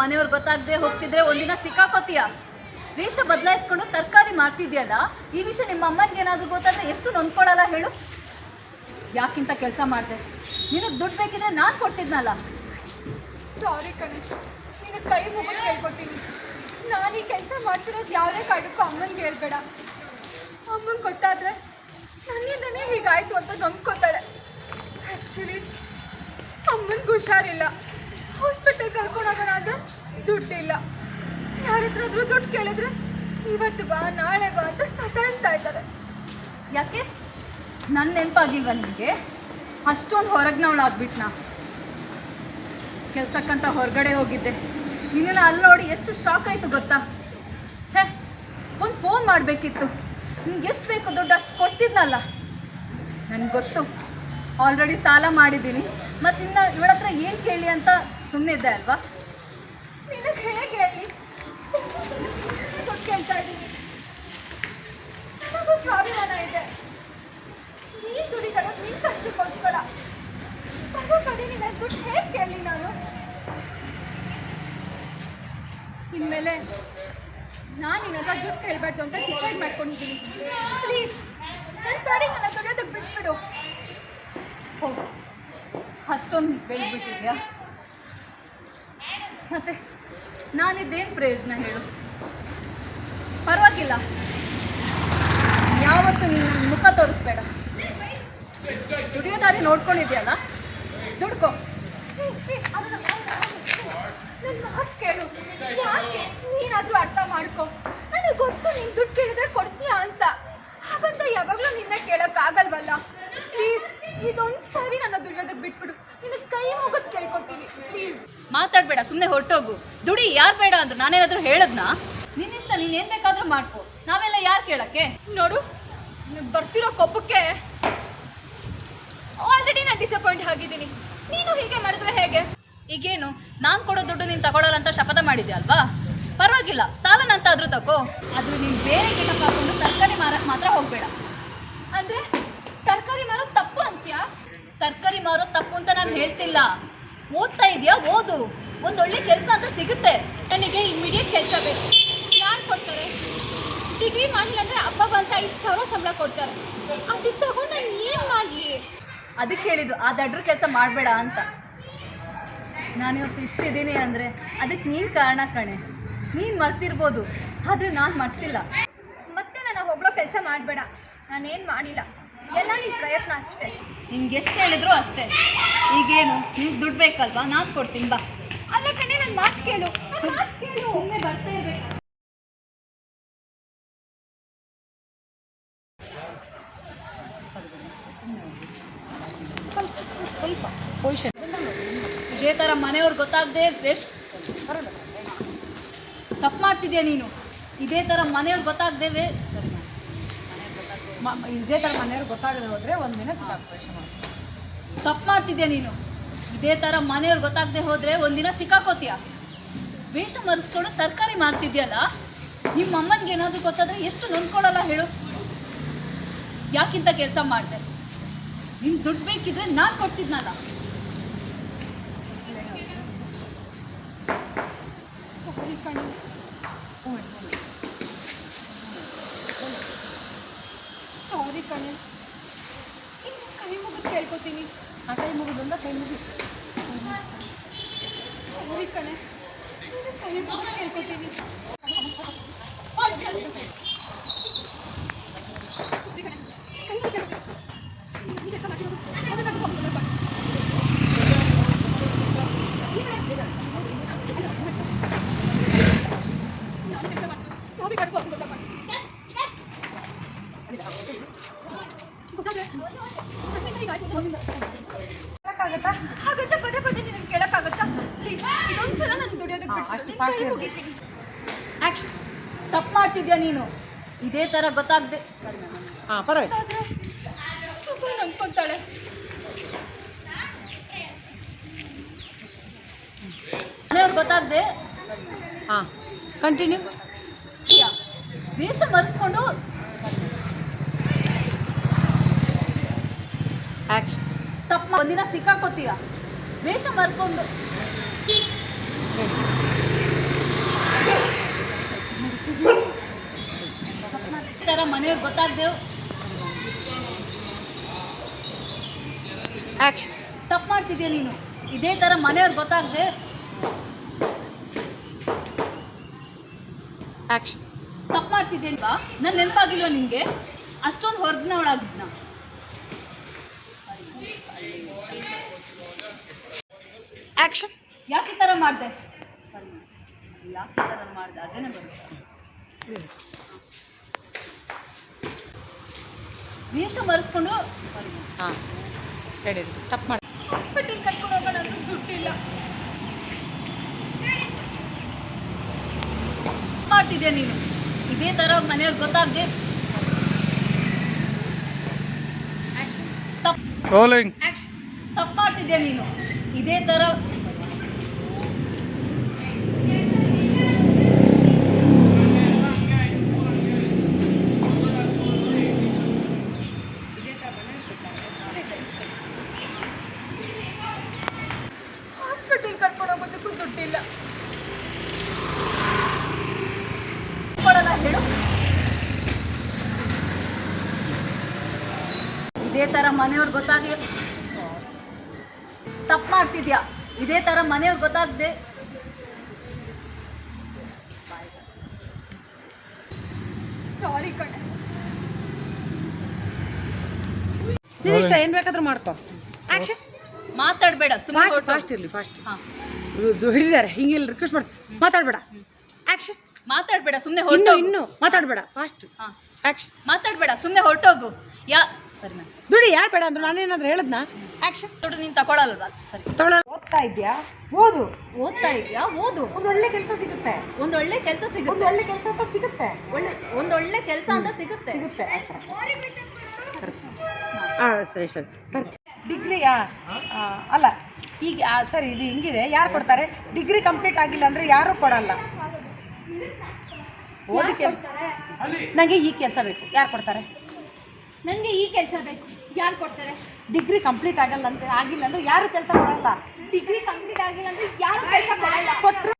ಮನೆಯವ್ರು ಗೊತ್ತಾಗದೆ ಹೋಗ್ತಿದ್ರೆ ಒಂದಿನ ಸಿಕ್ಕಾಕೋತೀಯ? ವೇಷ ಬದಲಾಯಿಸ್ಕೊಂಡು ತರಕಾರಿ ಮಾಡ್ತಿದ್ಯಲ್ಲ, ಈ ವಿಷಯ ನಿಮ್ಮ ಅಮ್ಮನಿಗೆ ಏನಾದರೂ ಗೊತ್ತಾದ್ರೆ ಎಷ್ಟು ನೊಂದ್ಕೊಳ್ಳಲ್ಲ ಹೇಳು. ಯಾಕಿಂತ ಕೆಲಸ ಮಾಡಿದೆ? ನಿನಗೆ ದುಡ್ಡು ಬೇಕಿದ್ರೆ ನಾನು ಕೊಡ್ತಿದ್ನಲ್ಲ. ಸಾರಿ ಕಣೆ, ನಿನ್ನ ಕೈ ಮುಗಿದು ಕೇಳ್ಕೊತೀನಿ. ನಾನು ಈ ಕೆಲಸ ಮಾಡ್ತಿರೋದು ಯಾವುದೇ ಕಾರಣಕ್ಕೂ ಅಮ್ಮನಿಗೆ ಹೇಳ್ಬೇಡ. ಅಮ್ಮನಿಗೆ ಗೊತ್ತಾದರೆ ನನ್ನಿಂದನೇ ಹೀಗಾಯಿತು ಅಂತ ನೊಂದ್ಕೋತಾಳೆ. ಆ್ಯಕ್ಚುಲಿ ಅಮ್ಮನಿಗೆ ಹುಷಾರಿಲ್ಲ. ಹಾಸ್ಪಿಟಲ್ ಕರ್ಕೊಂಡೋಗೋಣ ಅಂದರೆ ದುಡ್ಡಿಲ್ಲ. ಯಾರ ಹತ್ರ ಆದ್ರೂ ದುಡ್ಡು ಕೇಳಿದ್ರೆ ಇವತ್ತು ಬಾ, ನಾಳೆ ಬಾ ಅಂತ ಸತಾಯಿಸ್ತಾ ಇದ್ದಾರೆ. ಯಾಕೆ? ನನ್ನ ನೆನಪಾಗಿಲ್ವಾ ನಿಮಗೆ? ಅಷ್ಟೊಂದು ಹೊರಗ್ನವಳಾಗ್ಬಿಟ್ನಾ. ಕೆಲ್ಸಕ್ಕಂತ ಹೊರಗಡೆ ಹೋಗಿದ್ದೆ. ನಿನ್ನ ಅಲ್ಲಿ ನೋಡಿ ಎಷ್ಟು ಶಾಕ್ ಆಯಿತು ಗೊತ್ತಾ? ಛೇ, ಒಂದು ಫೋನ್ ಮಾಡಬೇಕಿತ್ತು. ನಿಮ್ಗೆ ಎಷ್ಟು ಬೇಕು ದುಡ್ಡು ಅಷ್ಟು ಕೊಡ್ತಿದ್ನಲ್ಲ. ನನಗೆ ಗೊತ್ತು. ಆಲ್ರೆಡಿ ಸಾಲ ಮಾಡಿದ್ದೀನಿ. ಮತ್ತು ಇನ್ನು ಇವಳ ಹತ್ರ ಏನು ಕೇಳಿ ಅಂತ ಸುಮ್ಮನೆ ಇದ್ದೆ ಅಲ್ವಾ? ನಿನಗೆ ಹೇಗೆ ಹೇಳಿ? ದುಡ್ಡು ಕೇಳ್ತಾ ಇದ್ದೀನಿ. ನನಗೂ ಸ್ವಾಭಿಮಾನ ಇದೆ. ನೀನು ದುಡಿದಾರೋದು ನಿನ್ನ ಕಷ್ಟಕ್ಕೋಸ್ಕರ. ಪದೇ ಪದೇ ನಿನ್ನ ದುಡ್ಡು ಹೇಗೆ ಕೇಳಲಿ ನಾನು? ಇನ್ಮೇಲೆ ನಾನು ನಿನ್ನ ದುಡ್ಡು ಕೇಳಬಾರ್ದು ಅಂತ ಡಿಸೈಡ್ ಮಾಡ್ಕೊಂಡಿದ್ದೀನಿ. ಪ್ಲೀಸ್ ನನ್ನ ಪಾಡಿಗೆ ನನ್ನ ದುಡಿಯೋದಕ್ಕೆ ಬಿಟ್ಬಿಡು. ಹೋಗು. ಅಷ್ಟೊಂದು ಬೆಳೆದ್ಬಿಟ್ಟಿದ್ಯಾ ಮತ್ತೆ ನಾನಿದ್ದೇನು ಪ್ರಯೋಜನ ಹೇಳು? ಪರವಾಗಿಲ್ಲ. ಯಾವತ್ತು ನೀನು ನನ್ನ ಮುಖ ತೋರಿಸ್ಬೇಡ. ದುಡಿಯೋ ದಾರಿ ನೋಡ್ಕೊಂಡಿದ್ಯಲ್ಲ? ದುಡ್ಕೋ. ನನ್ನ ಕೇಳು. ಯಾಕೆ ನೀನಾದರೂ ಅರ್ಥ ಮಾಡ್ಕೊ ನನಗೆ ಗೊತ್ತು ನೀನು ದುಡ್ಡು ಕೇಳಿದ್ರೆ ಕೊಡ್ತೀಯಾ ಅಂತ ಹಾಗಂತ ಯಾವಾಗಲೂ ನಿನ್ನ ಕೇಳೋಕ್ಕಾಗಲ್ವಲ್ಲ ಪ್ಲೀಸ್ ಇದೊಂದು ಸಾರಿ ನನ್ನ ದುಡಿಯೋದಕ್ಕೆ ಬಿಟ್ಬಿಡು ನಿನ್ನ ಕೈ ಮುಗಿದು ಕೇಳ್ಕೊತೀನಿ ಪ್ಲೀಸ್ ಮಾತಾಡಬೇಡ ಸುಮ್ಮನೆ ಹೊರಟೋಗು. ದುಡಿ, ಯಾರು ಬೇಡ ಅಂದ್ರು ನಾನೇನಾದರೂ ಹೇಳದ್ನಾ? ನಿನ್ನಿಷ್ಟ ನೀನು ಏನು ಬೇಕಾದರೂ ಮಾಡ್ಕೊ. ನಾವೆಲ್ಲ ಯಾರು ಕೇಳಕ್ಕೆ? ನೋಡು ಬರ್ತಿರೋ ಕೊಬ್ಬಕ್ಕೆ ಆಲ್ರೆಡಿ ನಾನು ಡಿಸಪಾಯಿಂಟ್ ಆಗಿದ್ದೀನಿ. ನೀನು ಹೀಗೆ ಮಾಡಿದ್ರೆ ಹೇಗೆ? ಈಗೇನು, ನಾನು ಕೊಡೋ ದುಡ್ಡು ನೀನು ತಗೊಳ್ಳಲ್ಲ ಅಂತ ಶಪಥ ಮಾಡಿದ್ಯಾ ಅಲ್ವಾ? ಪರವಾಗಿಲ್ಲ ಸಾಲನಂತಾದ್ರೂ ತಗೋ ಅದು ನೀನು ಬೇರೆ ಗಿಡ ಹಾಕೊಂಡು ತರಕಾರಿ ಮಾರಕ್ಕೆ ಮಾತ್ರ ಹೋಗಬೇಡ. ಅಂದರೆ, ತರಕಾರಿ ಮಾರೋದು ತಪ್ಪು ಅಂತ್ಯಾ? ತರಕಾರಿ ಮಾರೋದು ತಪ್ಪು ಅಂತ ನಾನು ಹೇಳ್ತಿಲ್ಲ. ಓದ್ತಾ ಇದೆಯಾ? ಓದು. ಒಂದೊಳ್ಳೆ ಕೆಲಸ ಅಂತ ಸಿಗುತ್ತೆ. ನನಗೆ ಇಮಿಡಿಯೇಟ್ ಕೆಲಸ ಬೇಕು. ಯಾರು ಕೊಡ್ತಾರೆ? ಡಿಗ್ರಿ ಮಾಡಿಲ್ಲ ಅಂದರೆ ಅಪ್ಪ ಬಂತ ಐದು ಸಾವಿರ ಸಂಬಳ ಕೊಡ್ತಾರೆ. ಅದು ತಗೊಂಡು ನಾನು ಏನು ಮಾಡಲಿ? ಅದಕ್ಕೆ ಹೇಳಿದ್ದು ಆ ದಡ್ರ ಕೆಲಸ ಮಾಡಬೇಡ ಅಂತ. ನಾನಿವತ್ತು ಇಷ್ಟಿದ್ದೀನಿ ಅಂದರೆ ಅದಕ್ಕೆ ನೀನು ಕಾರಣ ಕಣೆ. ನೀನು ಮರ್ತಿರ್ಬೋದು ಆದರೆ ನಾನು ಮರ್ತಿಲ್ಲ. ಮತ್ತೆ ನಾನು ಒಬ್ಬಳು ಕೆಲಸ ಮಾಡಬೇಡ. ನಾನೇನು ಮಾಡಿಲ್ಲ. ಎಲ್ಲ ನಿನ್ನ ಪ್ರಯತ್ನ ಅಷ್ಟೇ. ನಿನ್ಗೆ ಎಷ್ಟು ಹೇಳಿದ್ರು ಅಷ್ಟೇ. ಈಗೇನು? ನಿಮ್ಗೆ ದುಡ್ಡು ಬೇಕಲ್ವಾ? ನಾನು ಕೊಡ್ತೀನಿ ಬಾ. ಅಲ್ಲ ಕಣೆ ನನ್ನ ಮಾತು ಕೇಳು. ನನ್ ಮಾತ್ ಕೇಳು. ಸುಮ್ಮನೆ ಬರ್ತಾ ಇರ್ಬೇಕು. ಇದೇ ತರ ಮನೆಯವ್ರು ಗೊತ್ತಾಗದೆ ವೇಸ್ಟ್ ತಪ್ಪು ಮಾಡ್ತಿದ್ಯಾ ನೀನು? ಇದೇ ಥರ ಮನೆಯವ್ರು ಗೊತ್ತಾಗದೆ ವೇ ಇದೇ ಥರ ಮನೆಯವ್ರಿಗೆ ಗೊತ್ತಾಗದೆ ಹೋದರೆ ಒಂದಿನ ಸಿಕ್ಕಾಕ್ಬೇಕು ತಪ್ಪು ಮಾಡ್ತಿದ್ಯಾ ನೀನು? ಇದೇ ಥರ ಮನೆಯವ್ರಿಗೆ ಗೊತ್ತಾಗದೆ ಹೋದರೆ ಒಂದಿನ ಸಿಕ್ಕಾಕೋತೀಯ? ವೇಷ ಮರೆಸ್ಕೊಂಡು ತರಕಾರಿ ಮಾಡ್ತಿದ್ಯಲ್ಲ ನಿಮ್ಮ ಅಮ್ಮನಿಗೆ ಏನಾದರೂ ಗೊತ್ತಾದರೆ ಎಷ್ಟು ನೊಂದ್ಕೊಳ್ಳಲ್ಲ ಹೇಳು. ಯಾಕಿಂತ ಕೆಲಸ ಮಾಡಿದೆ? ನಿನ್ ದುಡ್ಡು ಬೇಕಿದ್ರೆ ನಾನು ಕೊಡ್ತಿದ್ನಲ್ಲ. ಸಾರಿ ಕಣೆ ಸಾರಿ ಕಣೆ ಇನ್ನು ಕೈ ಮುಗಿದು ಕೇಳ್ಕೊತೀನಿ ಆ ಕೈ ಮುಗಿದ್ರಿಂದ ಕೈ ಮುಗಿ ಸಾರಿ ಕಣೆ ನಿನ್ನ ಕೈ ಮುಗಿದು ಕೇಳ್ಕೊತೀನಿ ಸಾರಿ ಕಣೆ ಕೈ ಮುಗಿದು ಕೇಳ್ಕೊತೀನಿ ನೀನ್ ಕೆಲ್ಸ ಮಾಡ್ತಿರೋದು. ಅದನ್ನ ಕಟ್ಕೊ, ಅದನ್ನ ಕಟ್ಕೊ. ನೀನ್ ಮಾಡ್ತಿರೋದು. ನಾನ್ ಕೆಲ್ಸ ಮಾಡ್ತೀನಿ. ಸಾರಿ ಕಟ್ಕೊ, ಅದನ್ನ ಕಟ್ಕೊ. ಗೊತ್ತಾದ್ರೆ ನನ್ನಿಂದ ಹೀಗಾಯ್ತು ಅಂತ ಗೊತ್ತಿಲ್ಲ. ಹೇಳಕ್ಕಾಗತ್ತಾ ಹಾಗಂತ ಪದೇ ಪದೇ ನಿನಗೆ ಕೇಳಕ್ಕಾಗತ್ತಾ? ಪ್ಲೀಸ್ ಇದೊಂದ್ಸಲ ನಾನು ದುಡಿಯೋದಕ್ಕೆ ಅಷ್ಟು ಬಿಟ್ಟು fast ಕೈ ಇರ್ಬೇಕು. ಮುಗಿತೀನಿ ಆ್ಯಕ್ಷನ್ ತಪ್ಪು ಮಾಡ್ತಿದ್ಯಾ ನೀನು? ಇದೇ ಥರ ಗೊತ್ತಾಗದೆ. ಸರಿ ಹಾಂ ಪರವಾಗಿಲ್ಲ. ಆದರೆ ತುಂಬ ನೊಂದ್ಕೊಂತಾಳೆ ಮನೆಯವ್ರು ಗೊತ್ತಾಗದೆ? ಹಾಂ ಕಂಟಿನ್ಯೂ ವೇಷ ಮರೆಸ್ಕೊಂಡು ಆ್ಯಕ್ಷನ್ ತಪ್ಪು ಒಂದಿನ ಸಿಕ್ಕಾಕೋತೀಯ. ವೇಷ ಬರ್ಕೊಂಡು ಥರ ಮನೆಯವ್ರು ಗೊತ್ತಾಗ್ದೇವು. ಆ್ಯಕ್ಷನ್ ತಪ್ಪು ಮಾಡ್ತಿದ್ಯಾ ನೀನು? ಇದೇ ಥರ ಮನೆಯವ್ರು ಗೊತ್ತಾಗದೆ. ಆ್ಯಕ್ಷನ್ ತಪ್ಪು ಮಾಡ್ತಿದ್ದೇನ್ವಾ ನಾನು? ನೆನಪಾಗಿಲ್ವ ನಿಮಗೆ ಅಷ್ಟೊಂದು ಹೊರಗಿನ ಯಾಕೆ ಈ ಥರ ಮಾಡಿದೆ? ಸರಿ ಯಾಕೆ ಈ ಥರ ಮಾಡಿದೆ? ಅದೇನೇ ಬರುತ್ತೆ ವೇಷ ಮರೆಸ್ಕೊಂಡು ಸರಿ. ಹಾಂ ರೆಡಿ ತಪ್ಪು ಮಾಡಿ ಹಾಸ್ಪಿಟಲ್ ಕರ್ಕೊಂಡು ಹೋಗೋಣ ದುಡ್ಡು ದುಡ್ಡಿಲ್ಲ. ಮಾಡ್ತಿದ್ಯಾ ನೀನು? ಇದೇ ಥರ ಮನೆಯವ್ರಿಗೆ ಗೊತ್ತಾಗ್ದೆ? ತಪ್ಪು ರೋಲಿಂಗ್ ತಪ್ಪು ಮಾಡ್ತಿದ್ಯಾ ನೀನು? ಇದೇ ಥರ ಹಾಸ್ಪಿಟಲ್ ಕರ್ಕೊಂಡು ಹೋಗೋದಕ್ಕೂ ದುಡ್ಡಿಲ್ಲ. ಕೊಡಲ್ಲ ಹೇಳು. ಇದೇ ತರ ಮನೆಯವ್ರು ಗೊತ್ತಾಗ್ಲಿ. ತಪ್ಪು ಮಾಡ್ತಿದ್ಯಾ? ಇದೇ ಥರ ಮನೆಯವ್ರು ಗೊತ್ತಾಗ್ದೆ. ಸಾರಿ ಕಣೆ. ಏನ್ ಇಷ್ಟ ಏನು ಬೇಕಾದ್ರೂ ಮಾಡ್ತಾ ಆ್ಯಕ್ಷನ್ ಮಾತಾಡಬೇಡ ಫಾಸ್ಟ್ ಸುಮ್ಮನೆ ಫಾಸ್ಟ್ ಇರಲಿ ಫಾಸ್ಟ್ ಹಾಂ. ಹಿಡಿದಾರೆ ಹಿಂಗೆಲ್ಲ ರಿಕ್ವೆಸ್ಟ್ ಮಾಡ್ತಾರೆ. ಮಾತಾಡಬೇಡ. ಆ್ಯಕ್ಷನ್ ಮಾತಾಡಬೇಡ ಸುಮ್ಮನೆ ಇನ್ನು ಇನ್ನು ಮಾತಾಡಬೇಡ ಫಾಸ್ಟ್ ಹಾಂ. ಆ್ಯಕ್ಷನ್ ಮಾತಾಡಬೇಡ ಸುಮ್ಮನೆ ಹೊರಟೋಗು. ಯಾ ಸರಿ ಮ್ಯಾಮ್. ದುಡಿ ಯಾರು ಬೇಡ ಅಂದ್ರು ನಾನೇನಾದ್ರೂ ಹೇಳದ್ನಾ? ಆ್ಯಕ್ಷನ್ ದುಡ್ಡು ನೀನು ತಗೊಳಲ್ವಾ? ಸರಿ. ತಗೊಳ ಓದ್ತಾ ಇದೆಯಾ? ಓದು. ಓದ್ತಾ ಇದೆಯಾ? ಓದು. ಒಂದು ಒಳ್ಳೆ ಕೆಲಸ ಸಿಗುತ್ತೆ. ಒಂದು ಒಳ್ಳೆ ಕೆಲಸ ಒಂದು ಸಿಗುತ್ತೆ ಒಳ್ಳೆ ಕೆಲಸ ಅಂತ ಸಿಗುತ್ತೆ. ಒಳ್ಳೆ ಒಂದು ಒಳ್ಳೆ ಕೆಲಸ ಅಂತ ಸಿಗುತ್ತೆ. ಸಿಗುತ್ತೆ ಹಾಂ ಸರಿ. ಸರಿ ಡಿಗ್ರಿಯಾ ಅಲ್ಲ ಈಗ ಸರ್ ಇದು ಹಿಂಗಿದೆ. ಯಾರು ಕೊಡ್ತಾರೆ? ಡಿಗ್ರಿ ಕಂಪ್ಲೀಟ್ ಆಗಿಲ್ಲ ಅಂದರೆ ಯಾರೂ ಕೊಡಲ್ಲ. ಓದಿ ಕೆಲಸ ನನಗೆ ಈ ಕೆಲಸ ಬೇಕು. ಯಾರು ಕೊಡ್ತಾರೆ? ನನಗೆ ಈ ಕೆಲಸ ಬೇಕು. ಯಾರು ಕೊಡ್ತಾರೆ? ಡಿಗ್ರಿ ಕಂಪ್ಲೀಟ್ ಆಗಲ್ಲ ಅಂತ ಆಗಿಲ್ಲ ಅಂದರೆ ಯಾರು ಕೆಲಸ ಕೊಡಲ್ಲ? ಡಿಗ್ರಿ ಕಂಪ್ಲೀಟ್ ಆಗಿಲ್ಲ ಅಂದರೆ ಯಾರು ಕೆಲಸ ಕೊಡಲ್ಲ? ಕೊಟ್ಟರು